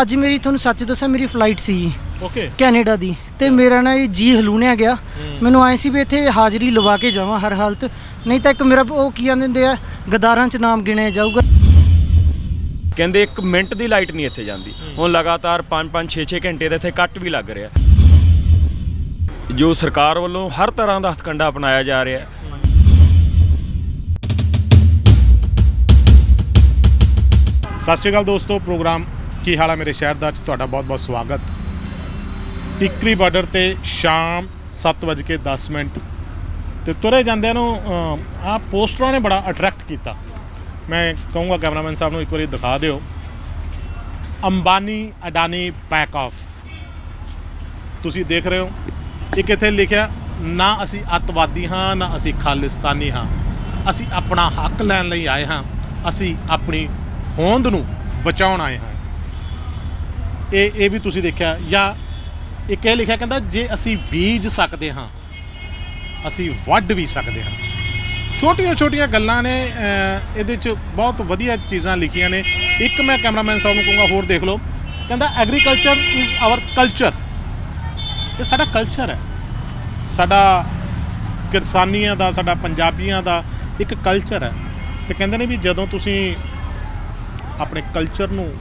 ਅੱਜ ਮੇਰੀ ਤੁਹਾਨੂੰ ਸੱਚ ਦੱਸਾਂ ਮੇਰੀ ਫਲਾਈਟ ਸੀ ਜੀ। ਓਕੇ ਕੈਨੇਡਾ ਦੀ। ਤੇ ਮੇਰਾ ਨਾ ਇਹ ਜੀ ਹਲੂਣਿਆ ਗਿਆ। ਮੈਨੂੰ ਆਏ ਸੀ ਵੀ ਇੱਥੇ ਹਾਜ਼ਰੀ ਲਵਾ ਕੇ ਜਾਵਾਂ ਹਰ ਹਾਲਤ। ਨਹੀਂ ਤਾਂ ਇੱਕ ਮੇਰਾ ਉਹ ਕੀ ਕਹਿੰਦੇ ਹੁੰਦੇ ਆ ਗਦਾਰਾਂ 'ਚ ਨਾਮ ਗਿਣਿਆ ਜਾਊਗਾ। ਕਹਿੰਦੇ 1 ਮਿੰਟ ਦੀ ਲਾਈਟ ਨਹੀਂ ਇੱਥੇ ਜਾਂਦੀ। ਹੁਣ ਲਗਾਤਾਰ 5-5 6-6 ਘੰਟੇ ਦਾ ਇੱਥੇ ਕੱਟ ਵੀ ਲੱਗ ਰਿਹਾ। ਜੋ ਸਰਕਾਰ ਵੱਲੋਂ ਹਰ ਤਰ੍ਹਾਂ ਦਾ ਹਥਕੰਡਾ ਅਪਣਾਇਆ ਜਾ ਰਿਹਾ ਹੈ। ਸਤਿ ਸ਼੍ਰੀ ਅਕਾਲ ਦੋਸਤੋ ਪ੍ਰੋਗਰਾਮ ਕੀ ਹਾਲ ਹੈ ਮੇਰੇ ਸ਼ਹਿਰ ਦਾ? ਅੱਜ ਤੁਹਾਡਾ ਬਹੁਤ-ਬਹੁਤ ਸਵਾਗਤ। ਟਿੱਕਰੀ ਬਾਰਡਰ ਤੇ ਸ਼ਾਮ 7:10 ਮਿੰਟ ਤੇ ਤੁਰੇ ਜਾਂਦਿਆਂ ਨੂੰ ਆ ਪੋਸਟਰਾਂ ਨੇ ਬੜਾ ਅਟਰੈਕਟ ਕੀਤਾ। ਮੈਂ ਕਹੂੰਗਾ ਕੈਮਰਾਮੈਨ ਸਾਹਿਬ ਨੂੰ ਇੱਕ ਵਾਰੀ ਦਿਖਾ ਦਿਓ। ਅੰਬਾਨੀ ਅਡਾਨੀ ਪੈਕ ਆਫ ਤੁਸੀਂ ਦੇਖ ਰਹੇ ਹੋ, ਇੱਕ ਇੱਥੇ ਲਿਖਿਆ, ਨਾ ਅਸੀਂ ਅੱਤਵਾਦੀ ਹਾਂ, ਨਾ ਅਸੀਂ ਖਾਲਿਸਤਾਨੀ ਹਾਂ। ਅਸੀਂ ਆਪਣਾ ਹੱਕ ਲੈਣ ਲਈ ਆਏ ਹਾਂ। ਅਸੀਂ ਆਪਣੀ ਹੋਂਦ ਨੂੰ ਬਚਾਉਣ ਆਏ ਹਾਂ। ਇਹ ਇਹ ਵੀ ਤੁਸੀਂ ਦੇਖਿਆ ਜਾਂ ਇੱਕ ਇਹ ਲਿਖਿਆ ਕਹਿੰਦਾ ਜੇ ਅਸੀਂ ਬੀਜ ਸਕਦੇ ਹਾਂ, ਅਸੀਂ ਵੱਢ ਵੀ ਸਕਦੇ ਹਾਂ। ਛੋਟੀਆਂ ਛੋਟੀਆਂ ਗੱਲਾਂ ਨੇ ਇਹਦੇ ਚ ਬਹੁਤ ਵਧੀਆ ਚੀਜ਼ਾਂ ਲਿਖੀਆਂ ਨੇ। ਇੱਕ ਮੈਂ ਕੈਮਰਾਮੈਨ ਸਾਹਿਬ ਨੂੰ ਕਹੂੰਗਾ, ਹੋਰ ਦੇਖ ਲਓ। ਕਹਿੰਦਾ ਐਗਰੀਕਲਚਰ ਇਜ਼ ਆਵਰ ਕਲਚਰ ਇਹ ਸਾਡਾ ਕਲਚਰ ਹੈ। ਸਾਡਾ ਕਿਰਸਾਨੀਆਂ ਦਾ, ਸਾਡਾ ਪੰਜਾਬੀਆਂ ਦਾ ਇੱਕ ਕਲਚਰ ਹੈ। ਤੇ ਕਹਿੰਦੇ ਨੇ ਵੀ ਜਦੋਂ ਤੁਸੀਂ ਆਪਣੇ ਕਲਚਰ ਨੂੰ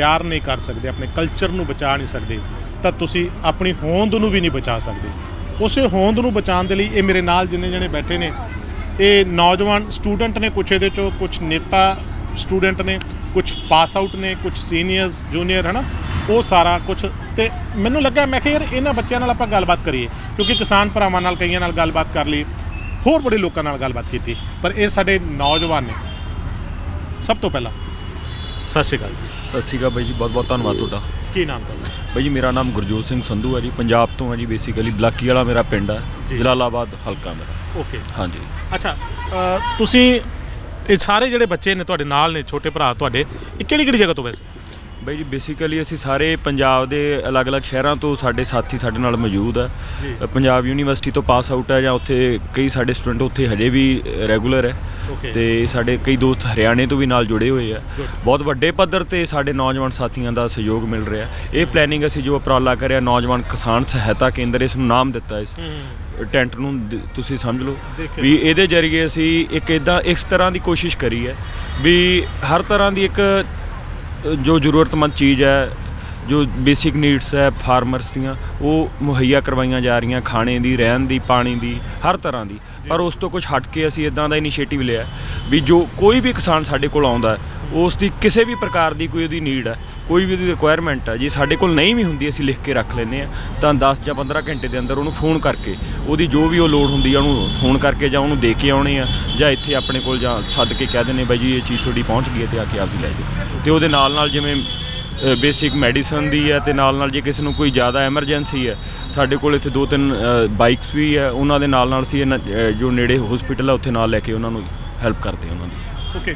ਪਿਆਰ ਨਹੀਂ ਕਰ ਸਕਦੇ, ਆਪਣੇ ਕਲਚਰ ਨੂੰ ਬਚਾ ਨਹੀਂ ਸਕਦੇ, ਤਾਂ ਤੁਸੀਂ ਆਪਣੀ ਹੋਂਦ ਨੂੰ ਵੀ ਨਹੀਂ ਬਚਾ ਸਕਦੇ। ਉਸੇ ਹੋਂਦ ਨੂੰ ਬਚਾਉਣ ਦੇ ਲਈ ਇਹ ਮੇਰੇ ਨਾਲ ਜਿੰਨੇ ਜਣੇ ਬੈਠੇ ਨੇ, ਇਹ ਨੌਜਵਾਨ ਸਟੂਡੈਂਟ ਨੇ ਕੁਛ ਇਹਦੇ ਚੋਂ, ਕੁਛ ਨੇਤਾ ਸਟੂਡੈਂਟ ਨੇ, ਕੁਛ ਪਾਸ ਆਊਟ ਨੇ, ਕੁਛ ਸੀਨੀਅਰਸ ਜੂਨੀਅਰ ਹਨਾ, ਉਹ ਸਾਰਾ ਕੁਛ, ਤੇ ਮੈਨੂੰ ਲੱਗਾ, ਮੈਂ ਕਿਹਾ, ਯਾਰ, ਇਹਨਾਂ ਬੱਚਿਆਂ ਨਾਲ ਆਪਾਂ ਗੱਲਬਾਤ ਕਰੀਏ, ਕਿਉਂਕਿ ਕਿਸਾਨ ਭਰਾਵਾਂ ਨਾਲ ਕਈਆਂ ਨਾਲ ਗੱਲਬਾਤ ਕਰ ਲਈ, ਹੋਰ ਬੜੇ ਲੋਕਾਂ ਨਾਲ ਗੱਲਬਾਤ ਕੀਤੀ, ਪਰ ਇਹ ਸਾਡੇ ਨੌਜਵਾਨ ਨੇ। ਸਭ ਤੋਂ ਪਹਿਲਾਂ। ਸਤਿ ਸ਼੍ਰੀ ਅਕਾਲ ਸਤਿ ਸ਼੍ਰੀ ਅਕਾਲ ਬਾਈ ਜੀ ਬਹੁਤ ਬਹੁਤ ਧੰਨਵਾਦ ਤੁਹਾਡਾ। ਕੀ ਨਾਮ ਤੁਹਾਡਾ? ਬਾਈ ਜੀ ਮੇਰਾ ਨਾਮ ਗੁਰਜੋਤ ਸਿੰਘ ਸੰਧੂ ਹੈ ਜੀ। ਪੰਜਾਬ ਤੋਂ ਹੈ ਜੀ ਬੇਸਿਕਲੀ ਬਲਾਕੀ ਵਾਲਾ ਮੇਰਾ ਪਿੰਡ ਹੈ। ਜੀ। ਜਲਾਲਾਬਾਦ ਹਲਕਾ ਮੇਰਾ। ਓਕੇ ਹਾਂਜੀ। ਅੱਛਾ ਅ, ਤੁਸੀਂ ਇਹ ਸਾਰੇ ਜਿਹੜੇ ਬੱਚੇ ਨੇ ਤੁਹਾਡੇ ਨਾਲ ਨੇ ਛੋਟੇ ਭਰਾ ਤੁਹਾਡੇ ਇਹ ਕਿਹੜੀ ਕਿਹੜੀ ਜਗ੍ਹਾ ਤੋਂ ਵੈਸੇ? ਬਾਈ ਜੀ ਬੇਸਿਕਲੀ ਅਸੀਂ ਸਾਰੇ ਪੰਜਾਬ ਦੇ ਅਲੱਗ-ਅਲੱਗ ਸ਼ਹਿਰਾਂ ਤੋਂ ਸਾਡੇ ਸਾਥੀ ਸਾਡੇ ਨਾਲ ਮੌਜੂਦ। ਅ, ਪੰਜਾਬ ਯੂਨੀਵਰਸਿਟੀ ਤੋਂ ਪਾਸ ਆਊਟ ਹੈ ਜਾਂ ਉੱਥੇ ਕਈ ਸਾਡੇ ਸਟੂਡੈਂਟ ਉੱਥੇ ਹਜੇ ਵੀ ਰੈਗੂਲਰ ਹੈ. ਤੇ ਸਾਡੇ ਕਈ ਦੋਸਤ ਹਰਿਆਣੇ ਤੋਂ ਵੀ ਨਾਲ ਜੁੜੇ ਹੋਏ ਆ. ਬਹੁਤ ਵੱਡੇ ਪੱਧਰ ਤੇ ਸਾਡੇ ਨੌਜਵਾਨ ਸਾਥੀਆਂ ਦਾ ਸਹਿਯੋਗ ਮਿਲ ਰਿਹਾ ਇਹ ਪਲੈਨਿੰਗ ਅਸੀਂ ਜੋ ਉਪਰਾਲਾ ਕਰਿਆ ਨੌਜਵਾਨ ਕਿਸਾਨ ਸਹਾਇਤਾ ਕੇਂਦਰ ਇਸ ਨੂੰ ਨਾਮ ਦਿੱਤਾ ਇਸ ਟੈਂਟ ਨੂੰ ਤੁਸੀਂ ਸਮਝ ਲਓ। ਵੀ ਇਹਦੇ ਜਰੀਏ ਅਸੀਂ ਇੱਕ ਇਦਾਂ ਇਸ ਤਰ੍ਹਾਂ ਦੀ ਕੋਸ਼ਿਸ਼ ਕਰੀ ਹੈ ਵੀ ਹਰ ਤਰ੍ਹਾਂ ਦੀ ਇੱਕ ਜੋ ਜ਼ਰੂਰਤਮੰਦ ਚੀਜ਼ ਹੈ, ਜੋ ਬੇਸਿਕ ਨੀਡਸ ਹੈ ਫਾਰਮਰਸ ਦੀਆਂ, ਉਹ ਮੁਹੱਈਆ ਕਰਵਾਈਆਂ ਜਾ ਰਹੀਆਂ ਖਾਣੇ ਦੀ, ਰਹਿਣ ਦੀ, ਪਾਣੀ ਦੀ, ਹਰ ਤਰ੍ਹਾਂ ਦੀ। ਪਰ ਉਸ ਤੋਂ ਕੁਝ ਹਟ ਕੇ ਅਸੀਂ ਇਦਾਂ ਦਾ ਇਨੀਸ਼ੀਏਟਿਵ ਲਿਆ ਵੀ ਜੋ ਕੋਈ ਵੀ ਕਿਸਾਨ ਸਾਡੇ ਕੋਲ ਆਉਂਦਾ ਉਸ ਦੀ ਕਿਸੇ ਵੀ ਪ੍ਰਕਾਰ ਦੀ ਕੋਈ ਉਹਦੀ ਨੀਡ ਹੈ ਕੋਈ ਵੀ ਉਹਦੀ ਰਿਕੁਆਇਰਮੈਂਟ ਹੈ ਜੇ ਸਾਡੇ ਕੋਲ ਨਹੀਂ ਵੀ ਹੁੰਦੀ ਅਸੀਂ ਲਿਖ ਕੇ ਰੱਖ ਲੈਂਦੇ ਆ ਤਾਂ 10 ਜਾਂ 15 ਘੰਟੇ ਦੇ ਅੰਦਰ ਉਹਨੂੰ ਫੋਨ ਕਰਕੇ ਉਹਦੀ ਜੋ ਵੀ ਉਹ ਲੋੜ ਹੁੰਦੀ ਆ ਉਹਨੂੰ ਫੋਨ ਕਰਕੇ ਜਾਂ ਉਹਨੂੰ ਦੇ ਕੇ ਆਉਣੇ ਆ ਜਾਂ ਇੱਥੇ ਆਪਣੇ ਕੋਲ ਜਾਂ ਸੱਦ ਕੇ ਕਹਿ ਦਿੰਦੇ ਬਾਈ ਜੀ ਇਹ ਚੀਜ਼ ਤੁਹਾਡੀ ਪਹੁੰਚ ਗਈ ਹੈ ਤੇ ਆ ਕੇ ਆਪਦੀ ਲੈ ਜਾਓ। ਤੇ ਉਹਦੇ ਨਾਲ ਨਾਲ ਜਿਵੇਂ ਬੇਸਿਕ ਮੈਡੀਸਨ ਦੀ ਹੈ ਤੇ ਨਾਲ ਨਾਲ ਜੇ ਕਿਸੇ ਨੂੰ ਕੋਈ ਜ਼ਿਆਦਾ ਐਮਰਜੈਂਸੀ ਹੈ ਸਾਡੇ ਕੋਲ ਇੱਥੇ ਦੋ ਤਿੰਨ ਬਾਈਕਸ ਵੀ ਹੈ ਉਹਨਾਂ ਦੇ ਨਾਲ ਨਾਲ ਅਸੀਂ ਇਹਨਾਂ, ਜੋ ਨੇੜੇ ਹਸਪੀਟਲ ਹੈ ਉੱਥੇ ਨਾਲ ਲੈ ਕੇ ਉਹਨਾਂ ਨੂੰ ਹੈਲਪ ਕਰਦੇ ਹਾਂ ਉਹਨਾਂ ਦੀ। ਓਕੇ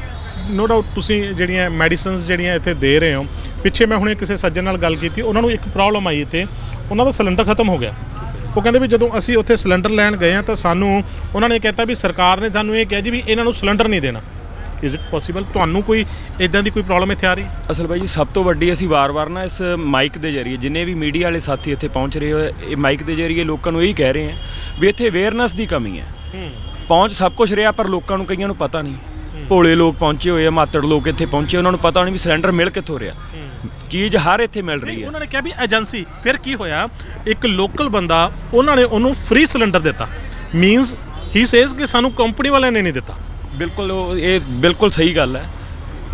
ਨੋ ਡਾਊਟ ਤੁਸੀਂ ਜਿਹੜੀਆਂ ਮੈਡੀਸਿਨਸ ਜਿਹੜੀਆਂ ਇੱਥੇ ਦੇ ਰਹੇ ਹੋ ਪਿੱਛੇ ਮੈਂ ਹੁਣੇ ਕਿਸੇ ਸੱਜਣ ਨਾਲ ਗੱਲ ਕੀਤੀ ਉਹਨਾਂ ਨੂੰ ਇੱਕ ਪ੍ਰੋਬਲਮ ਆਈ ਇੱਥੇ ਉਹਨਾਂ ਦਾ ਸਿਲੰਡਰ ਖਤਮ ਹੋ ਗਿਆ। ਉਹ ਕਹਿੰਦੇ ਵੀ ਜਦੋਂ ਅਸੀਂ ਉੱਥੇ ਸਿਲੰਡਰ ਲੈਣ ਗਏ ਆ ਤਾਂ ਸਾਨੂੰ ਉਹਨਾਂ ਨੇ ਕਹਿਤਾ ਵੀ ਸਰਕਾਰ ਨੇ ਸਾਨੂੰ ਇਹ ਕਿਹਾ ਜੀ ਵੀ ਇਹਨਾਂ ਨੂੰ ਸਿਲੰਡਰ ਨਹੀਂ ਦੇਣਾ। ਇਜ਼ ਇਟ ਪੋਸੀਬਲ ਤੁਹਾਨੂੰ ਕੋਈ ਇਦਾਂ ਦੀ ਕੋਈ ਪ੍ਰੋਬਲਮ ਇੱਥੇ ਆ ਰਹੀ? ਅਸਲ ਬਾਈ ਜੀ ਸਭ ਤੋਂ ਵੱਡੀ ਅਸੀਂ ਵਾਰ-ਵਾਰ ਨਾ ਇਸ ਮਾਈਕ ਦੇ ਜ਼ਰੀਏ ਜਿੰਨੇ ਵੀ ਮੀਡੀਆ ਵਾਲੇ ਸਾਥੀ ਇੱਥੇ ਪਹੁੰਚ ਰਹੇ ਹੋਏ ਇਹ ਮਾਈਕ ਦੇ ਜ਼ਰੀਏ ਲੋਕਾਂ ਨੂੰ ਇਹੀ ਕਹਿ ਰਹੇ ਹਾਂ ਵੀ ਇੱਥੇ ਅਵੇਅਰਨੈਸ ਦੀ ਕਮੀ ਹੈ। ਹੂੰ। ਪਹੁੰਚ ਸਭ ਕੁਝ ਰਿਹਾ ਪਰ ਲੋਕਾਂ ਨੂੰ ਕਈਆਂ ਨੂੰ ਪਤਾ ਨਹੀਂ। ਭੋਲੇ ਲੋਕ ਪਹੁੰਚੇ ਹੋਏ ਆ ਮਾਤੜ ਲੋਕ ਇੱਥੇ ਪਹੁੰਚੇ ਉਹਨਾਂ ਨੂੰ ਪਤਾ ਨਹੀਂ ਵੀ ਸਿਲੰਡਰ ਮਿਲ ਕਿੱਥੋਂ ਰਿਹਾ। ਚੀਜ਼ ਹਰ ਇੱਥੇ ਮਿਲ ਰਹੀ ਹੈ ਉਹਨਾਂ ਨੇ ਕਿਹਾ ਵੀ ਏਜੰਸੀ ਫਿਰ ਕੀ ਹੋਇਆ? ਇੱਕ ਲੋਕਲ ਬੰਦਾ ਉਹਨਾਂ ਨੇ ਉਹਨੂੰ ਫ੍ਰੀ ਸਿਲੰਡਰ ਦਿੱਤਾ। ਮੀਨਸ ਹੀ ਸੇਜ਼ ਕਿ ਸਾਨੂੰ ਕੰਪਨੀ ਵਾਲਿਆਂ ਨੇ ਨਹੀਂ ਦਿੱਤਾ। ਬਿਲਕੁਲ ਉਹ- ਇਹ ਬਿਲਕੁਲ ਸਹੀ ਗੱਲ ਹੈ।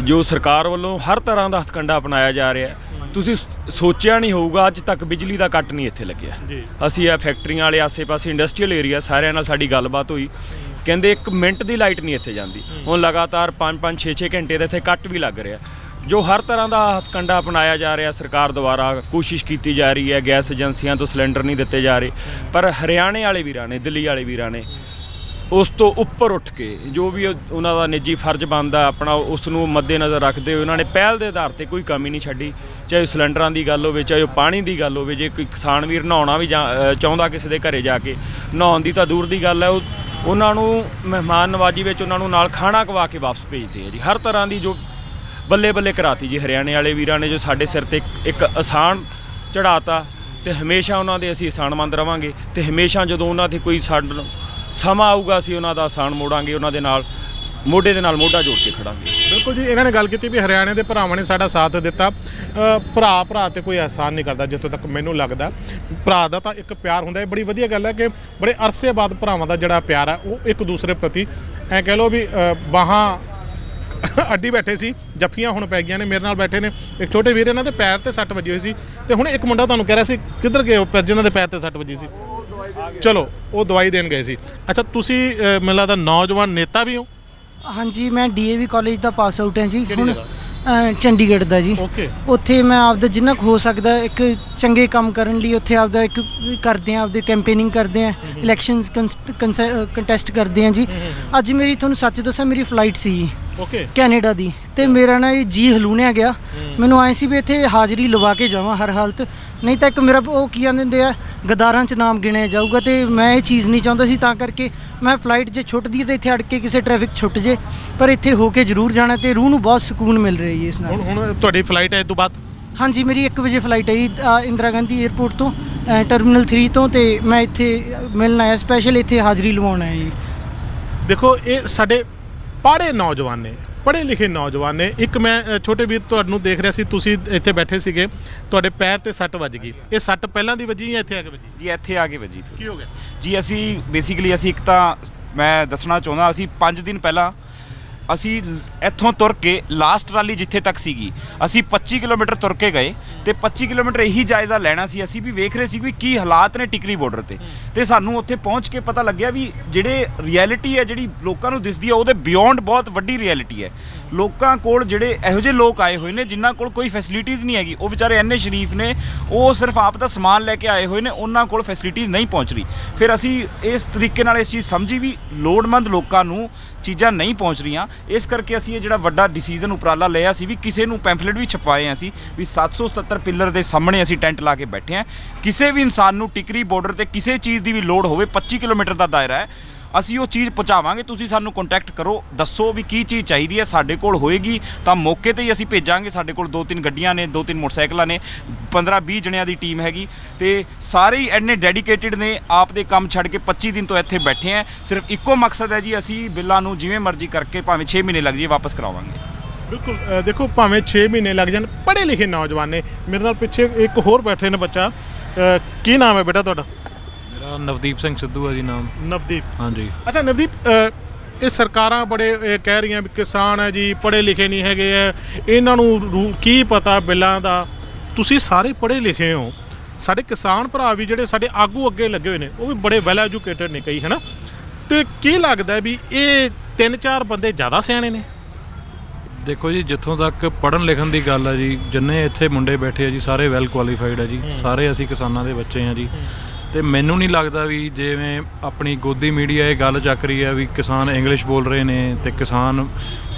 ਜੋ ਸਰਕਾਰ ਵੱਲੋਂ ਹਰ ਤਰ੍ਹਾਂ ਦਾ ਹਥਕੰਡਾ ਅਪਣਾਇਆ ਜਾ ਰਿਹਾ ਹੈ। ਤੁਸੀਂ ਸ- ਸੋਚਿਆ ਨਹੀਂ ਹੋਊਗਾ ਅੱਜ ਤੱਕ ਬਿਜਲੀ ਦਾ ਕੱਟ ਨਹੀਂ ਇੱਥੇ ਲੱਗਿਆ। ਜੀ। ਅਸੀਂ ਇਹ ਫੈਕਟਰੀਆਂ ਵਾਲੇ ਆਸੇ-ਪਾਸੇ ਇੰਡਸਟਰੀਅਲ ਏਰੀਆ ਸਾਰਿਆਂ ਨਾਲ ਸਾਡੀ ਗੱਲਬਾਤ ਹੋਈ। ਕਹਿੰਦੇ 1 ਮਿੰਟ ਦੀ ਲਾਈਟ ਨਹੀਂ ਇੱਥੇ ਜਾਂਦੀ। ਹੁਣ ਲਗਾਤਾਰ 5-5 6-6 ਘੰਟੇ ਦਾ ਇੱਥੇ ਕੱਟ ਵੀ ਲੱਗ ਰਿਹਾ। ਜੋ ਹਰ ਤਰ੍ਹਾਂ ਦਾ ਹਥਕੰਡਾ ਅਪਣਾਇਆ ਜਾ ਰਿਹਾ ਸਰਕਾਰ ਦੁਆਰਾ ਕੋਸ਼ਿਸ਼ ਕੀਤੀ ਜਾ ਰਹੀ ਹੈ ਗੈਸ ਏਜੰਸੀਆਂ ਤੋਂ ਸਿਲੰਡਰ ਨਹੀਂ ਦਿੱਤੇ ਜਾ ਰਹੇ। ਪਰ ਹਰਿਆਣੇ ਵਾਲੇ ਵੀਰਾਂ ਨੇ ਦਿੱਲੀ ਵਾਲੇ ਵੀਰਾਂ ਨੇ ਉਸ ਤੋਂ ਉੱਪਰ ਉੱਠ ਕੇ ਜੋ ਵੀ ਉਹ- ਉਹਨਾਂ ਦਾ ਨਿੱਜੀ ਫਰਜ਼ ਬਣਦਾ ਆਪਣਾ ਉਸ ਨੂੰ ਮੱਦੇਨਜ਼ਰ ਰੱਖਦੇ ਹੋਏ ਉਹਨਾਂ ਨੇ ਪਹਿਲ ਦੇ ਆਧਾਰ ਤੇ ਕੋਈ ਕਮੀ ਨਹੀਂ ਛੱਡੀ। ਚਾਹੇ ਸਿਲੰਡਰਾਂ ਦੀ ਗੱਲ ਹੋਵੇ ਚਾਹੇ ਉਹ ਪਾਣੀ ਦੀ ਗੱਲ ਹੋਵੇ ਜੇ ਕੋਈ ਕਿਸਾਨ ਵੀਰ ਨਹਾਉਣਾ ਵੀ ਚਾਹੁੰਦਾ ਕਿਸੇ ਦੇ ਘਰੇ ਜਾ ਕੇ ਨਹਾਉਣ ਦੀ ਤਾਂ ਦੂਰ ਦੀ ਗੱਲ ਹੈ ਉਹ ਉਹਨਾਂ ਨੂੰ ਮਹਿਮਾਨ ਨਵਾਜੀ ਵਿੱਚ ਉਹਨਾਂ ਨੂੰ ਨਾਲ ਖਾਣਾ ਖਵਾ ਕੇ ਵਾਪਸ ਭੇਜਦੇ ਆ ਜੀ। ਹਰ ਤਰ੍ਹਾਂ ਦੀ ਜੋ ਬੱਲੇ ਬੱਲੇ ਕਰਾਤੀ ਜੀ ਹਰਿਆਣੇ ਵਾਲੇ ਵੀਰਾਂ ਨੇ ਜੋ ਸਾਡੇ ਸਿਰ ਤੇ ਇੱਕ- ਇੱਕ ਆਸਾਨ ਚੜਾਤਾ ਤੇ ਹਮੇਸ਼ਾ ਉਹਨਾਂ ਦੇ ਅਸੀਂ ਆਸਾਨਮੰਦ ਰਵਾਂਗੇ ਤੇ ਹਮੇਸ਼ਾ ਜਦੋਂ ਉਹਨਾਂ ਤੇ ਕੋਈ ਸਾਡਾ ਸਮਾਂ ਆਊਗਾ ਅਸੀਂ ਉਹਨਾਂ ਦਾ ਆਸਾਨ ਮੋੜਾਂਗੇ, ਉਹਨਾਂ ਦੇ ਨਾਲ ਮੋਢੇ ਦੇ ਨਾਲ ਮੋਢਾ ਜੋੜ ਕੇ ਖੜਾਂਗੇ। ਬਿਲਕੁਲ ਜੀ ਇਹਨਾਂ ਨੇ ਗੱਲ ਕੀਤੀ ਵੀ ਹਰਿਆਣੇ ਦੇ ਭਰਾਵਾਂ ਨੇ ਸਾਡਾ ਸਾਥ ਦਿੱਤਾ। ਭਰਾ ਭਰਾ ਤੇ ਕੋਈ ਅਹਿਸਾਨ ਨਹੀਂ ਕਰਦਾ ਜਿੱਥੋਂ ਤੱਕ ਮੈਨੂੰ ਲੱਗਦਾ। ਭਰਾ ਦਾ ਤਾਂ ਇੱਕ ਪਿਆਰ ਹੁੰਦਾ ਹੈ ਬੜੀ ਵਧੀਆ ਗੱਲ ਹੈ ਕਿ ਬੜੇ ਅਰਸੇ ਬਾਅਦ ਭਰਾਵਾਂ ਦਾ ਜਿਹੜਾ ਪਿਆਰ ਹੈ ਉਹ ਇੱਕ ਦੂਸਰੇ ਪ੍ਰਤੀ ਐ ਕਹਿ ਲਓ ਵੀ ਬਾਹਾਂ ਅੱਡੀ ਬੈਠੇ ਸੀ ਜੱਫੀਆਂ ਹੁਣ ਪੈ ਗਈਆਂ ਨੇ ਮੇਰੇ ਨਾਲ ਬੈਠੇ ਨੇ। ਇੱਕ ਛੋਟੇ ਵੀਰ ਇਹਨਾਂ ਦੇ ਪੈਰ ਤੇ ਸੱਟ ਵੱਜੀ ਹੋਈ ਸੀ ਤੇ ਹੁਣ ਇੱਕ ਮੁੰਡਾ ਤੁਹਾਨੂੰ ਕਹਿ ਰਿਹਾ ਸੀ ਕਿੱਧਰ ਗਏ ਹੋ? ਜਿਨ੍ਹਾਂ ਦੇ ਪੈਰ ਤੇ ਸੱਟ ਵੱਜੀ ਸੀ। ਚਲੋ ਉਹ ਦਵਾਈ ਦੇਣ ਗਏ ਸੀ। ਅੱਛਾ ਤੁਸੀਂ ਮੈਨੂੰ ਲੱਗਦਾ ਨੌਜਵਾਨ ਨੇਤਾ ਵੀ ਹੋ। ਹਾਂਜੀ ਮੈਂ ਡੀਏਵੀ ਕਾਲਜ ਦਾ ਪਾਸ ਆਊਟ ਹਾਂ ਜੀ ਕਿਹੜੀ ਹੁਣ ਜਗ੍ਹਾ? ਅ, ਚੰਡੀਗੜ੍ਹ ਦਾ ਜੀ। ਓਕੇ ਉੱਥੇ ਮੈਂ ਆਪਦਾ ਜਿੰਨਾ ਕੁ ਹੋ ਸਕਦਾ ਇੱਕ ਚੰਗੇ ਕੰਮ ਕਰਨ ਲਈ ਉੱਥੇ ਆਪਦਾ ਇੱਕ ਕਰਦੇ ਆ ਆਪਦੇ ਕੈਂਪੇਨਿੰਗ ਕਰਦੇ ਆ ਇਲੈਕਸ਼ਨਸ ਕੰਟੈਸਟ ਕਰਦੇ ਆ ਜੀ। ਅੱਜ ਮੇਰੀ ਤੁਹਾਨੂੰ ਸੱਚ ਦੱਸਾਂ ਮੇਰੀ ਫਲਾਈਟ ਸੀ ਜੀ। ਓਕੇ ਕੈਨੇਡਾ ਦੀ। ਤੇ ਮੇਰਾ ਨਾ ਇਹ ਜੀ ਹਲੂਣਿਆ ਗਿਆ। ਮੈਨੂੰ ਆਏ ਸੀ ਵੀ ਇੱਥੇ ਹਾਜ਼ਰੀ ਲਵਾ ਕੇ ਜਾਵਾਂ ਹਰ ਹਾਲਤ। ਨਹੀਂ ਤਾਂ ਇੱਕ ਮੇਰਾ ਉਹ ਕੀ ਕਹਿੰਦੇ ਹੁੰਦੇ ਆ ਗਦਾਰਾਂ 'ਚ ਨਾਮ ਗਿਣਿਆ ਜਾਊਗਾ ਤੇ ਮੈਂ ਇਹ ਚੀਜ਼ ਨਹੀਂ ਚਾਹੁੰਦਾ ਸੀ ਤਾਂ ਕਰਕੇ ਮੈਂ ਫਲਾਈਟ ਜੇ ਛੁੱਟਦੀ ਹੈ ਤੇ ਇੱਥੇ ਅੜ ਕੇ ਕਿਸੇ ਟ੍ਰੈਫਿਕ ਛੁੱਟ ਜੇ ਪਰ ਇੱਥੇ ਹੋ ਕੇ ਜ਼ਰੂਰ ਜਾਣਾ ਤੇ ਰੂਹ ਨੂੰ ਬਹੁਤ ਸਕੂਨ ਮਿਲ ਰਿਹਾ ਜੀ ਇਸ ਨਾਲ। ਹੁਣ ਹੁਣ ਤੁਹਾਡੀ ਫਲਾਈਟ ਹੈ ਇਸ ਤੋਂ ਬਾਅਦ? ਹਾਂਜੀ ਮੇਰੀ 1 ਵਜੇ ਫਲਾਈਟ ਹੈ ਜੀ ਅ, ਇੰਦਰਾ ਗਾਂਧੀ 에ਅਰਪੋਰਟ ਤੋਂ ਟਰਮੀਨਲ 3 ਤੋਂ ਤੇ ਮੈਂ ਇੱਥੇ ਮਿਲਣ ਆਇਆ ਸਪੈਸ਼ਲ ਇੱਥੇ ਹਾਜ਼ਰੀ ਲਵਾਉਣ ਆਇਆ ਜੀ। ਦੇਖੋ ਇਹ ਸਾਡੇ ਪੜ੍ਹੇ ਨੌਜਵਾਨ ਨੇ। ਪੜ੍ਹੇ ਲਿਖੇ ਨੌਜਵਾਨ ਨੇ। ਇੱਕ ਮੈਂ ਅ, ਛੋਟੇ ਵੀਰ ਤੁਹਾਨੂੰ ਦੇਖ ਰਿਹਾ ਸੀ ਤੁਸੀਂ ਇੱਥੇ ਬੈਠੇ ਸੀਗੇ। ਤੁਹਾਡੇ ਪੈਰ ਤੇ ਸੱਟ ਵੱਜ ਗਈ। ਇਹ ਸੱਟ ਪਹਿਲਾਂ ਦੀ ਵੱਜੀ ਜਾਂ ਇੱਥੇ ਆ ਕੇ ਵੱਜੀ? ਜੀ ਇੱਥੇ ਆ ਕੇ ਵੱਜੀ। ਕੀ ਹੋ ਗਿਆ? ਜੀ ਅਸੀਂ ਬੇਸਿਕਲੀ ਅਸੀਂ ਇੱਕ ਤਾਂ ਮੈਂ ਦੱਸਣਾ ਚਾਹੁੰਦਾ ਅਸੀਂ 5 ਦਿਨ ਪਹਿਲਾਂ ਅਸੀਂ ਇੱਥੋਂ ਤੁਰ ਕੇ ਲਾਸਟ ਟਰਾਲੀ ਜਿੱਥੇ ਤੱਕ ਸੀਗੀ, ਅਸੀਂ 25 ਕਿਲੋਮੀਟਰ ਤੁਰ ਕੇ ਗਏ ਤੇ 25 ਕਿਲੋਮੀਟਰ ਇਹੀ ਜਾਇਜ਼ਾ ਲੈਣਾ ਸੀ। ਅਸੀਂ ਵੀ ਵੇਖ ਰਹੇ ਸੀ ਵੀ ਕੀ ਹਾਲਾਤ ਨੇ ਟਿਕਰੀ ਬਾਰਡਰ ਤੇ। ਤੇ ਸਾਨੂੰ ਉੱਥੇ ਪਹੁੰਚ ਕੇ ਪਤਾ ਲੱਗਿਆ ਵੀ ਜਿਹੜੇ ਰਿਐਲਿਟੀ ਹੈ, ਜਿਹੜੀ ਲੋਕਾਂ ਨੂੰ ਦਿਸਦੀ ਹੈ, ਉਹਦੇ ਬਿਯੋਂਡ ਬਹੁਤ ਵੱਡੀ ਰਿਐਲਿਟੀ ਹੈ। ਲੋਕਾਂ ਕੋਲ ਜਿਹੜੇ ਇਹੋ ਜਿਹੇ ਲੋਕ ਆਏ ਹੋਏ ਨੇ, ਜਿਨ੍ਹਾਂ ਕੋਲ ਕੋਈ ਫੈਸਿਲਿਟੀਜ਼ ਨਹੀਂ ਹੈਗੀ। ਉਹ ਵਿਚਾਰੇ ਐਨੇ ਸ਼ਰੀਫ ਨੇ, ਉਹ ਸਿਰਫ ਆਪ ਦਾ ਸਮਾਨ ਲੈ ਕੇ ਆਏ ਹੋਏ ਨੇ, ਉਹਨਾਂ ਕੋਲ ਫੈਸਿਲਿਟੀਜ਼ ਨਹੀਂ ਪਹੁੰਚ ਰਹੀ। ਫਿਰ ਅਸੀਂ ਇਸ ਤਰੀਕੇ ਨਾਲ ਇਸ ਚੀਜ਼ ਸਮਝੀ ਵੀ ਲੋੜਮੰਦ ਲੋਕਾਂ ਨੂੰ ਚੀਜ਼ਾਂ ਨਹੀਂ ਪਹੁੰਚ ਰਹੀਆਂ। ਇਸ ਕਰਕੇ ਅਸੀਂ ਇਹ ਜਿਹੜਾ ਵੱਡਾ ਡਿਸੀਜਨ ਉਪਰਾਲਾ ਲਿਆ ਸੀ ਵੀ ਕਿਸੇ ਨੂੰ ਪੈਂਫਲੇਟ ਵੀ ਛਪਵਾਏ ਆ ਅਸੀਂ, ਵੀ 777 ਪਿੱਲਰ ਦੇ ਸਾਹਮਣੇ ਅਸੀਂ ਟੈਂਟ ਲਾ ਕੇ ਬੈਠੇ ਆ ਕਿਸੇ ਵੀ ਇਨਸਾਨ ਨੂੰ ਟਿਕਰੀ ਬਾਰਡਰ ਤੇ ਕਿਸੇ ਚੀਜ਼ ਦੀ ਵੀ ਲੋੜ ਹੋਵੇ 25 ਕਿਲੋਮੀਟਰ ਦਾ ਦਾਇਰਾ ਹੈ। ਅਸੀਂ ਉਹ ਚੀਜ਼ ਪਹੁੰਚਾਵਾਂਗੇ, ਤੁਸੀਂ ਸਾਨੂੰ ਕੰਟੈਕਟ ਕਰੋ, ਦੱਸੋ ਵੀ ਕੀ ਚੀਜ਼ ਚਾਹੀਦੀ ਹੈ, ਸਾਡੇ ਕੋਲ ਹੋਏਗੀ, ਤਾਂ ਮੌਕੇ ਤੇ ਹੀ ਅਸੀਂ ਭੇਜਾਂਗੇ, ਸਾਡੇ ਕੋਲ ਦੋ ਤਿੰਨ ਗੱਡੀਆਂ ਨੇ ਦੋ ਤਿੰਨ ਮੋਟਰਸਾਈਕਲਾਂ ਨੇ 15 20 ਜਣਿਆਂ ਦੀ ਟੀਮ ਹੈਗੀ, ਤੇ ਸਾਰੇ ਹੀ ਐਨੇ ਡੈਡੀਕੇਟਿਡ ਨੇ, ਆਪ ਦੇ ਕੰਮ ਛੱਡ ਕੇ 25 ਦਿਨ ਤੋਂ ਇੱਥੇ ਬੈਠੇ ਆ, ਸਿਰਫ ਇੱਕੋ ਮਕਸਦ ਹੈ ਜੀ, ਅਸੀਂ ਬਿੱਲਾਂ ਨੂੰ ਜਿਵੇਂ ਮਰਜ਼ੀ ਕਰਕੇ ਭਾਵੇਂ 6 ਮਹੀਨੇ ਲੱਗ ਜਾਈਏ, ਵਾਪਸ ਕਰਾਵਾਂਗੇ। ਬਿਲਕੁਲ ਦੇਖੋ, ਭਾਵੇਂ 6 ਮਹੀਨੇ ਲੱਗ ਜਾਣ ਪੜ੍ਹੇ ਲਿਖੇ ਨੌਜਵਾਨ ਨੇ। ਮੇਰੇ ਨਾਲ ਪਿੱਛੇ ਇੱਕ ਹੋਰ ਬੈਠੇ ਨੇ ਬੱਚਾ। ਕੀ ਨਾਮ ਹੈ ਬੇਟਾ ਤੁਹਾਡਾ? ਨਵਦੀਪ ਸਿੰਘ ਸਿੱਧੂ ਹੈ ਜੀ ਨਾਮ। ਨਵਦੀਪ। ਹਾਂਜੀ। ਅੱਛਾ ਨਵਦੀਪ ਅ, ਇਹ ਸਰਕਾਰਾਂ ਬੜੇ ਇਹ ਕਹਿ ਰਹੀਆਂ ਵੀ ਕਿਸਾਨ ਹੈ ਜੀ ਪੜ੍ਹੇ ਲਿਖੇ ਨਹੀਂ ਹੈਗੇ ਐ। ਇਹਨਾਂ ਨੂੰ ਰੂ- ਕੀ ਪਤਾ ਬਿੱਲਾਂ ਦਾ? ਤੁਸੀਂ ਸਾਰੇ ਪੜ੍ਹੇ ਲਿਖੇ ਹੋ। ਸਾਡੇ ਕਿਸਾਨ ਭਰਾ ਵੀ ਜਿਹੜੇ ਸਾਡੇ ਆਗੂ ਅੱਗੇ ਲੱਗੇ ਹੋਏ ਨੇ ਉਹ ਵੀ ਬੜੇ ਵੈਲ ਐਜੂਕੇਟਡ ਨੇ ਕਈ ਹੈਨਾ? ਤੇ ਕੀ ਲੱਗਦਾ ਹੈ ਵੀ ਇਹ ਤਿੰਨ ਚਾਰ ਬੰਦੇ ਜ਼ਿਆਦਾ ਸਿਆਣੇ ਨੇ? ਦੇਖੋ ਜੀ ਜਿੱਥੋਂ ਤੱਕ ਪੜ੍ਹਨ ਲਿਖਣ ਦੀ ਗੱਲ ਹੈ ਜੀ ਜਿੰਨੇ ਇੱਥੇ ਮੁੰਡੇ ਬੈਠੇ ਆ ਜੀ ਸਾਰੇ ਵੈਲ ਕੁਆਲੀਫਾਈਡ ਆ ਜੀ। ਸਾਰੇ ਅਸੀਂ ਕਿਸਾਨਾਂ ਦੇ ਬੱਚੇ ਆ ਜੀ। ਤੇ ਮੈਨੂੰ ਨਹੀਂ ਲੱਗਦਾ ਵੀ ਜਿਵੇਂ ਆਪਣੀ ਗੋਦੀ ਮੀਡੀਆ ਇਹ ਗੱਲ ਚੱਕ ਰਹੀ ਹੈ ਵੀ ਕਿਸਾਨ ਇੰਗਲਿਸ਼ ਬੋਲ ਰਹੇ ਨੇ ਤੇ ਕਿਸਾਨ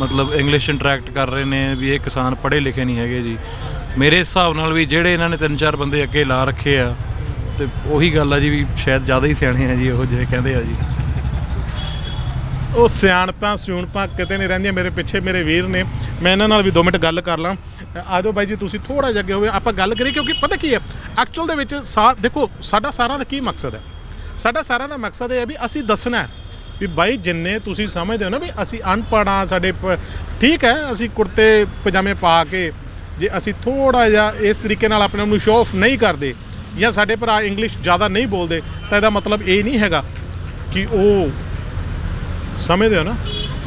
ਮਤਲਬ ਇੰਗਲਿਸ਼ ਇੰਟਰੈਕਟ ਕਰ ਰਹੇ ਨੇ ਵੀ ਇਹ ਕਿਸਾਨ ਪੜ੍ਹੇ ਲਿਖੇ ਨਹੀਂ ਹੈਗੇ ਜੀ। ਮੇਰੇ ਹਿਸਾਬ ਨਾਲ ਵੀ ਜਿਹੜੇ ਇਹਨਾਂ ਨੇ ਤਿੰਨ ਚਾਰ ਬੰਦੇ ਅੱਗੇ ਲਾ ਰੱਖੇ ਆ ਤੇ ਉਹੀ ਗੱਲ ਆ ਜੀ ਵੀ ਸ਼ਾਇਦ ਜ਼ਿਆਦਾ ਹੀ ਸਿਆਣੇ ਆ ਜੀ ਉਹ ਜਿਹੜੇ ਕਹਿੰਦੇ ਆ ਜੀ। ਉਹ ਸਿਆਣਪਾਂ ਸਿਉਣਪਾਂ ਕਿਤੇ ਨਹੀਂ ਰਹਿੰਦੀਆਂ। ਮੇਰੇ ਪਿੱਛੇ ਮੇਰੇ ਵੀਰ ਨੇ। ਮੈਂ ਇਹਨਾਂ ਨਾਲ ਵੀ 2 ਮਿੰਟ ਗੱਲ ਕਰ ਲਾਂ। ਆ ਜਾਓ ਬਾਈ ਜੀ, ਤੁਸੀਂ ਥੋੜਾ ਜਿਹਾ ਅੱਗੇ ਹੋਵੇ, ਆਪਾਂ ਗੱਲ ਕਰੀਏ ਕਿਉਂਕਿ ਪਤਾ ਕੀ ਹੈ ਐਕਚੁਅਲ ਦੇ ਵਿੱਚ ਸਾ, ਦੇਖੋ, ਸਾਡਾ ਸਾਰਿਆਂ ਦਾ ਕੀ ਮਕਸਦ ਹੈ? ਸਾਡਾ ਸਾਰਿਆਂ ਦਾ ਮਕਸਦ ਇਹ ਹੈ ਵੀ ਅਸੀਂ ਦੱਸਣਾ ਹੈ ਵੀ ਬਾਈ, ਜਿੰਨੇ ਤੁਸੀਂ ਸਮਝਦੇ ਹੋ ਨਾ ਵੀ ਅਸੀਂ ਅਨਪੜ੍ਹ ਹਾਂ, ਸਾਡੇ ਪ- ਠੀਕ ਹੈ, ਅਸੀਂ ਕੁੜਤੇ, ਪਜਾਮੇ ਪਾ ਕੇ ਜੇ ਅਸੀਂ ਥੋੜਾ ਜਿਹਾ ਇਸ ਤਰੀਕੇ ਨਾਲ ਆਪਣੇ ਆਪ ਨੂੰ ਸ਼ੋਅ ਆਫ ਨਹੀਂ ਕਰਦੇ ਜਾਂ ਸਾਡੇ ਭਰਾ ਇੰਗਲਿਸ਼ ਜ਼ਿਆਦਾ ਨਹੀਂ ਬੋਲਦੇ, ਤਾਂ ਇਹਦਾ ਮਤਲਬ ਇਹ ਨਹੀਂ ਹੈਗਾ ਕਿ ਉਹ ਸਮਝਦੇ ਹੋ ਨਾ?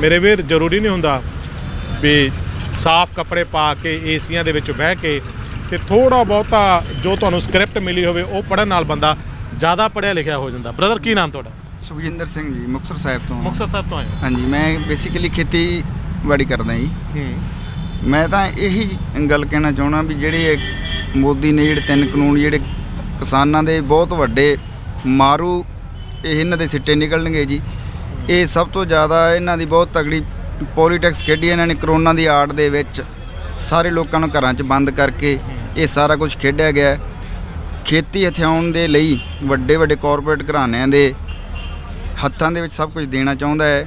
ਮੇਰੇ ਵੀਰ, ਜ਼ਰੂਰੀ ਨਹੀਂ ਹੁੰਦਾ ਵੀ ਸਾਫ਼ ਕੱਪੜੇ ਪਾ ਕੇ ਏਸੀਆਂ ਦੇ ਵਿੱਚ ਬਹਿ ਕੇ ਤੇ ਥੋੜਾ ਬਹੁਤਾ ਜੋ ਤੁਹਾਨੂੰ ਸਕ੍ਰਿਪਟ ਮਿਲੀ ਹੋਵੇ ਉਹ ਪੜਨ ਨਾਲ ਬੰਦਾ ਜ਼ਿਆਦਾ ਪੜਿਆ ਲਿਖਿਆ ਹੋ ਜਾਂਦਾ। ਬ੍ਰਦਰ ਕੀ ਨਾਮ ਤੁਹਾਡਾ? ਸੁਖਜਿੰਦਰ ਸਿੰਘ ਜੀ ਮੁਕਤਸਰ ਸਾਹਿਬ ਤੋਂ। ਮੁਕਤਸਰ ਸਾਹਿਬ ਤੋਂ ਆਏ ਹੋ? ਹਾਂਜੀ ਮੈਂ ਬੇਸਿਕਲੀ ਖੇਤੀਬਾੜੀ ਕਰਦਾ ਜੀ। ਹੂੰ। ਮੈਂ ਤਾਂ ਇਹੀ ਗੱਲ ਕਹਿਣਾ ਚਾਹਣਾ ਵੀ ਜਿਹੜੇ ਇਹ ਮੋਦੀ ਨੇ ਜਿਹੜੇ ਤਿੰਨ ਕਾਨੂੰਨ ਜਿਹੜੇ ਕਿਸਾਨਾਂ ਦੇ ਬਹੁਤ ਵੱਡੇ ਮਾਰੂ ਇਹ ਇਹਨਾਂ ਦੇ ਸਿੱਟੇ ਨਿਕਲਣਗੇ ਜੀ। ਇਹ ਸਭ ਤੋਂ ਜ਼ਿਆਦਾ ਇਹਨਾਂ ਦੀ ਬਹੁਤ ਤਗੜੀ ਪੋਲੀਟਿਕਸ ਖੇਡੀ ਇਹਨਾਂ ਨੇ ਕਰੋਨਾ ਦੀ ਆੜ ਦੇ ਵਿੱਚ। ਸਾਰੇ ਲੋਕਾਂ ਨੂੰ ਘਰਾਂ 'ਚ ਬੰਦ ਕਰਕੇ ਇਹ ਸਾਰਾ ਕੁਝ ਖੇਡਿਆ ਗਿਆ। ਖੇਤੀ ਹਥਿਆਉਣ ਦੇ ਲਈ ਵੱਡੇ ਵੱਡੇ ਕਾਰਪੋਰੇਟ ਘਰਾਣਿਆਂ ਦੇ ਹੱਥਾਂ ਦੇ ਵਿੱਚ ਸਭ ਕੁਝ ਦੇਣਾ ਚਾਹੁੰਦਾ ਹੈ।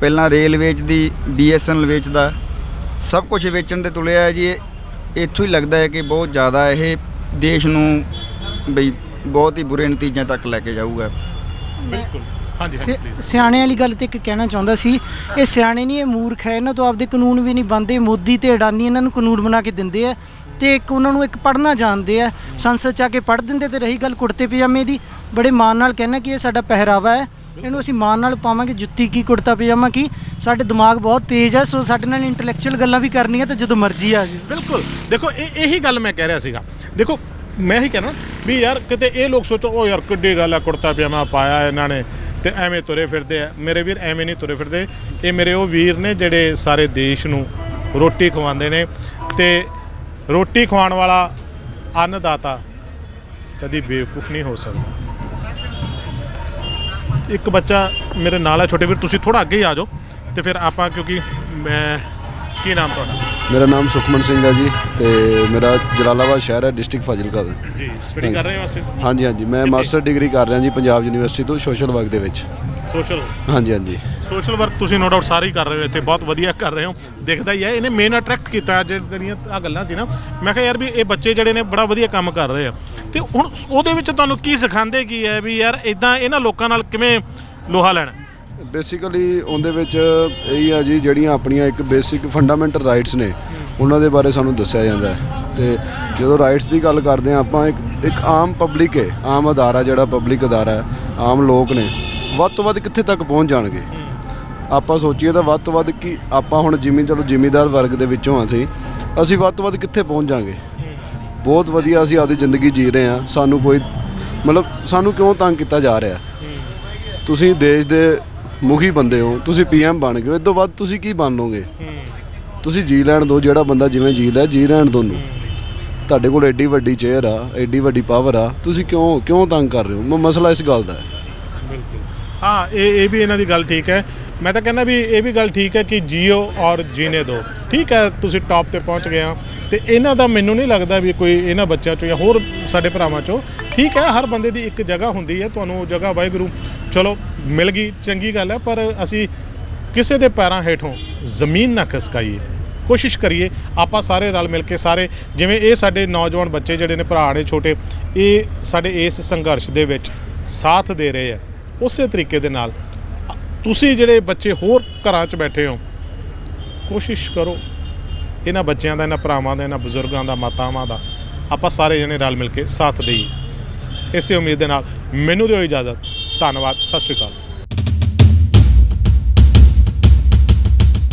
ਪਹਿਲਾਂ ਰੇਲ ਵੇਚਦੀ ਬੀਐਸਐਨਐਲ ਵੇਚਦਾ ਸਭ ਕੁਝ ਵੇਚਣ ਤੇ ਤੁਲਿਆ ਹੈ ਜੀ। ਇੱਥੋਂ ਹੀ ਲੱਗਦਾ ਹੈ ਕਿ ਬਹੁਤ ਜ਼ਿਆਦਾ ਇਹ ਦੇਸ਼ ਨੂੰ ਬਈ ਬਹੁਤ ਹੀ ਬੁਰੇ ਨਤੀਜਿਆਂ ਤੱਕ ਲੈ ਕੇ ਜਾਊਗਾ। ਬਿਲਕੁਲ। ਹਾਂਜੀ ਹਾਂਜੀ ਸਿ- please। ਸਿਆਣੇ ਵਾਲੀ ਗੱਲ ਤੇ ਇੱਕ ਕਹਿਣਾ ਚਾਹੁੰਦਾ ਸੀ ਇਹ ਸਿਆਣੇ ਨਹੀਂ ਇਹ ਮੂਰਖ ਹੈ ਇਹਨਾਂ ਤੋਂ ਆਪਦੇ ਕਾਨੂੰਨ ਵੀ ਨਹੀਂ ਬੰਦੇ ਮੋਦੀ ਤੇ ਅਡਾਨੀ ਇਹਨਾਂ ਨੂੰ ਕਾਨੂੰਨ ਬਣਾ ਕੇ ਦਿੰਦੇ ਆ ਤੇ ਇੱਕ ਉਹਨਾਂ ਨੂੰ ਇੱਕ ਪੜ੍ਹਨਾ ਜਾਣਦੇ ਆ ਸੰਸਦ ਚ ਆ ਕੇ ਪੜ੍ਹ ਦਿੰਦੇ ਤੇ ਰਹੀ ਗੱਲ ਕੁੜਤੇ ਪਜਾਮੇ ਦੀ ਬੜੇ ਮਾਣ ਨਾਲ ਕਹਿਣਾ ਕਿ ਇਹ ਸਾਡਾ ਪਹਿਰਾਵਾ ਹੈ ਇਹਨੂੰ ਅਸੀਂ ਮਾਣ ਨਾਲ ਪਾਵਾਂਗੇ ਜੁੱਤੀ ਕੀ ਕੁੜਤਾ ਪਜਾਮਾ ਕੀ ਸਾਡੇ ਦਿਮਾਗ ਬਹੁਤ ਤੇਜ਼ ਹੈ ਸੋ ਸਾਡੇ ਨਾਲ ਇੰਟੈਲੈਕਚੁਅਲ ਗੱਲਾਂ ਵੀ ਕਰਨੀਆਂ ਤੇ ਜਦੋਂ ਮਰਜ਼ੀ ਆ ਜੀ ਬਿਲਕੁਲ ਦੇਖੋ ਇਹ ਇਹੀ ਗੱਲ ਮੈਂ ਕਹਿ ਰਿਹਾ ਸੀਗਾ ਦੇਖੋ ਮੈਂ ਹੀ ਕਹਿਣਾ ਵੀ ਯਾਰ ਕਿਤੇ ਇਹ ਲੋਕ ਸੋਚੋ ਉਹ ਯਾਰ ਕਿੱਡੀ ਗੱਲ ਆ ਕੁੜਤਾ ਪਜਾਮਾ ਪਾਇਆ ਇਹਨਾਂ ਨੇ ਤੇ ਐਵੇਂ ਤੁਰੇ ਫਿਰਦੇ ਆ। ਮੇਰੇ ਵੀਰ ਐਵੇਂ ਨਹੀਂ ਤੁਰੇ ਫਿਰਦੇ। ਇਹ ਮੇਰੇ ਉਹ ਵੀਰ ਨੇ ਜਿਹੜੇ ਸਾਰੇ ਦੇਸ਼ ਨੂੰ ਰੋਟੀ ਖਵਾਉਂਦੇ ਨੇ ਤੇ ਰੋਟੀ ਖਵਾਉਣ ਵਾਲਾ ਅੰਨਦਾਤਾ ਕਦੀ ਬੇਵਕੂਫ ਨਹੀਂ ਹੋ ਸਕਦਾ। ਇੱਕ ਬੱਚਾ ਮੇਰੇ ਨਾਲ ਹੈ ਛੋਟੇ ਵੀਰ, ਤੁਸੀਂ ਥੋੜਾ ਅੱਗੇ ਹੀ ਆ ਜਾਓ ਤੇ ਫਿਰ ਆਪਾਂ ਕਿਉਂਕਿ ਮੈਂ ਕੀ ਨਾਮ ਤੁਹਾਡਾ? ਮੇਰਾ ਨਾਮ ਸੁਖਮਨ ਸਿੰਘ ਹੈ ਜੀ ਤੇ ਮੇਰਾ ਜਲਾਲਾਬਾਦ ਸ਼ਹਿਰ ਹੈ ਡਿਸਟ੍ਰਿਕਟ ਫਾਜ਼ਿਲਕਾ ਦਾ। ਜੀ ਸਟੱਡੀ ਕਰ ਰਹੇ ਹੋ ਹਾਂਜੀ ਹਾਂਜੀ। ਮੈਂ ਮਾਸਟਰ ਡਿਗਰੀ ਕਰ ਰਿਹਾ ਜੀ ਪੰਜਾਬ ਯੂਨੀਵਰਸਿਟੀ ਤੋਂ ਸੋਸ਼ਲ ਵਰਕ ਦੇ ਵਿੱਚ। ਸੋਸ਼ਲ ਹਾਂਜੀ ਹਾਂਜੀ। ਸੋਸ਼ਲ ਵਰਕ ਤੁਸੀਂ ਨੋ ਡਾਊਟ ਸਾਰੇ ਹੀ ਕਰ ਰਹੇ ਹੋ ਇੱਥੇ ਬਹੁਤ ਵਧੀਆ ਕਰ ਰਹੇ ਹੋ। ਦਿਖਦਾ ਹੀ ਹੈ ਇਹਨੇ ਮੇਨ ਅਟਰੈਕਟ ਕੀਤਾ ਅੱਜ ਜਿਹੜੀਆਂ ਆ ਗੱਲਾਂ ਸੀ ਨਾ। ਮੈਂ ਕਿਹਾ ਯਾਰ ਵੀ ਇਹ ਬੱਚੇ ਜਿਹੜੇ ਨੇ ਬੜਾ ਵਧੀਆ ਕੰਮ ਕਰ ਰਹੇ ਆ। ਤੇ ਹੁਣ ਉਹਦੇ ਵਿੱਚ ਤੁਹਾਨੂੰ ਕੀ ਸਿਖਾਉਂਦੇ ਕੀ ਹੈ ਵੀ ਯਾਰ ਇਦਾਂ ਇਹਨਾਂ ਲੋਕਾਂ ਨਾਲ ਕਿਵੇਂ ਲੋਹਾ ਲੈਣਾ? ਬੇਸਿਕਲੀ ਉਹਦੇ ਵਿੱਚ ਇਹੀ ਆ ਜੀ ਜਿਹੜੀਆਂ ਆਪਣੀਆਂ ਇੱਕ ਬੇਸਿਕ ਫੰਡਾਮੈਂਟਲ ਰਾਈਟਸ ਨੇ ਉਹਨਾਂ ਦੇ ਬਾਰੇ ਸਾਨੂੰ ਦੱਸਿਆ ਜਾਂਦਾ ਹੈ। ਤੇ ਜਦੋਂ ਰਾਈਟਸ ਦੀ ਗੱਲ ਕਰਦੇ ਆ ਆਪਾਂ ਇੱਕ ਇੱਕ ਆਮ ਪਬਲਿਕ ਹੈ ਆਮ ਅਦਾਰਾ ਜਿਹੜਾ ਪਬਲਿਕ ਅਦਾਰਾ ਹੈ ਆਮ ਲੋਕ ਨੇ ਵੱਧ ਤੋਂ ਵੱਧ ਕਿੱਥੇ ਤੱਕ ਪਹੁੰਚ ਜਾਣਗੇ? ਆਪਾਂ ਸੋਚੀਏ ਤਾਂ ਵੱਧ ਤੋਂ ਵੱਧ ਕਿ ਆਪਾਂ ਹੁਣ ਜਿਮੀ ਚਲੋ ਜ਼ਿਮੀਦਾਰ ਵਰਗ ਦੇ ਵਿੱਚੋਂ ਆ ਅਸੀਂ ਅਸੀਂ ਵੱਧ ਤੋਂ ਵੱਧ ਕਿੱਥੇ ਪਹੁੰਚ ਜਾਾਂਗੇ ਬਹੁਤ ਵਧੀਆ ਅਸੀਂ ਆਪਦੀ ਜ਼ਿੰਦਗੀ ਜੀ ਰਹੇ ਹਾਂ ਸਾਨੂੰ ਕੋਈ ਮਤਲਬ ਸਾਨੂੰ ਕਿਉਂ ਤੰਗ ਕੀਤਾ ਜਾ ਰਿਹਾ? ਤੁਸੀਂ ਦੇਸ਼ ਦੇ ਮੁਖੀ ਬੰਦੇ ਹੋ, ਤੁਸੀਂ ਪੀਐਮ ਬਣ ਗਏ ਹੋ। ਤੋਂ ਵੱਧ ਤੁਸੀਂ ਕੀ ਬਣੋਗੇ? ਤੁਸੀਂ ਜੀ ਲੈਣ ਦਿਓ ਜਿਹੜਾ ਬੰਦਾ ਜਿਵੇਂ ਜੀ ਲੈ ਜੀ ਲੈਣ ਦੋ ਨੂੰ ਤੁਹਾਡੇ ਕੋਲ ਐਡੀ ਵੱਡੀ ਚੇਅਰ ਆ, ਐਡੀ ਵੱਡੀ ਪਾਵਰ ਆ, ਤੁਸੀਂ ਕਿਉਂ ਕਿਉਂ ਤੰਗ ਕਰ ਰਹੇ ਹੋ? ਮਸਲਾ ਇਸ ਗੱਲ ਦਾ ਹੈ। ਬਿਲਕੁਲ। ਹਾਂ, ਇਹ ਇਹ ਵੀ ਇਹਨਾਂ ਦੀ ਗੱਲ ਠੀਕ ਹੈ। ਮੈਂ ਤਾਂ ਕਹਿੰਦਾ ਵੀ ਇਹ ਵੀ ਗੱਲ ਠੀਕ ਹੈ ਕਿ ਜੀਓ ਔਰ ਜੀਨੇ ਦੋ। ਠੀਕ ਹੈ, ਤੁਸੀਂ ਟੌਪ ਤੇ ਪਹੁੰਚ ਗਏ ਆ ਤੇ ਇਹਨਾਂ ਦਾ ਮੈਨੂੰ ਨਹੀਂ ਲੱਗਦਾ ਵੀ ਕੋਈ ਇਹਨਾਂ ਬੱਚਿਆਂ ਚੋਂ ਜਾਂ ਹੋਰ ਸਾਡੇ ਭਰਾਵਾਂ ਚੋਂ। ਠੀਕ ਹੈ, ਹਰ ਬੰਦੇ ਦੀ ਇੱਕ ਜਗ੍ਹਾ ਹੁੰਦੀ ਹੈ, ਤੁਹਾਨੂੰ ਉਹ ਜਗ੍ਹਾ ਵਾਹਿਗੁਰੂ, ਚਲੋ, ਮਿਲ ਗਈ, ਚੰਗੀ ਗੱਲ ਹੈ, ਪਰ ਅਸੀਂ ਕਿਸੇ ਦੇ ਪੈਰਾਂ ਹੇਠੋਂ ਜ਼ਮੀਨ ਨਾ ਖਸਕਾਈਏ। ਕੋਸ਼ਿਸ਼ ਕਰੀਏ, ਆਪਾਂ ਸਾਰੇ ਰਲ ਮਿਲ ਕੇ ਸਾਰੇ, ਜਿਵੇਂ ਇਹ ਸਾਡੇ ਨੌਜਵਾਨ ਬੱਚੇ ਜਿਹੜੇ ਨੇ, ਭਰਾ ਨੇ, ਛੋਟੇ, ਇਹ ਸਾਡੇ ਇਸ ਸੰਘਰਸ਼ ਦੇ ਵਿੱਚ ਸਾਥ ਦੇ ਰਹੇ ਆ ਉਸੇ ਤਰੀਕੇ ਦੇ ਨਾਲ ਤੁਸੀਂ ਜਿਹੜੇ ਬੱਚੇ ਹੋਰ ਘਰਾਂ 'ਚ ਬੈਠੇ ਹੋ, ਕੋਸ਼ਿਸ਼ ਕਰੋ ਇਹਨਾਂ ਬੱਚਿਆਂ ਦਾ, ਇਹਨਾਂ ਭਰਾਵਾਂ ਦਾ, ਇਹਨਾਂ ਬਜ਼ੁਰਗਾਂ ਦਾ, ਮਾਤਾਵਾਂ ਦਾ ਆਪਾਂ ਸਾਰੇ ਜਣੇ ਰਲ ਮਿਲ ਕੇ ਸਾਥ ਦੇਈਏ। ਇਸੇ ਉਮੀਦ ਦੇ ਨਾਲ ਮੈਨੂੰ ਦਿਓ ਇਜਾਜ਼ਤ। ਧੰਨਵਾਦ। ਸਤਿ ਸ਼੍ਰੀ ਅਕਾਲ।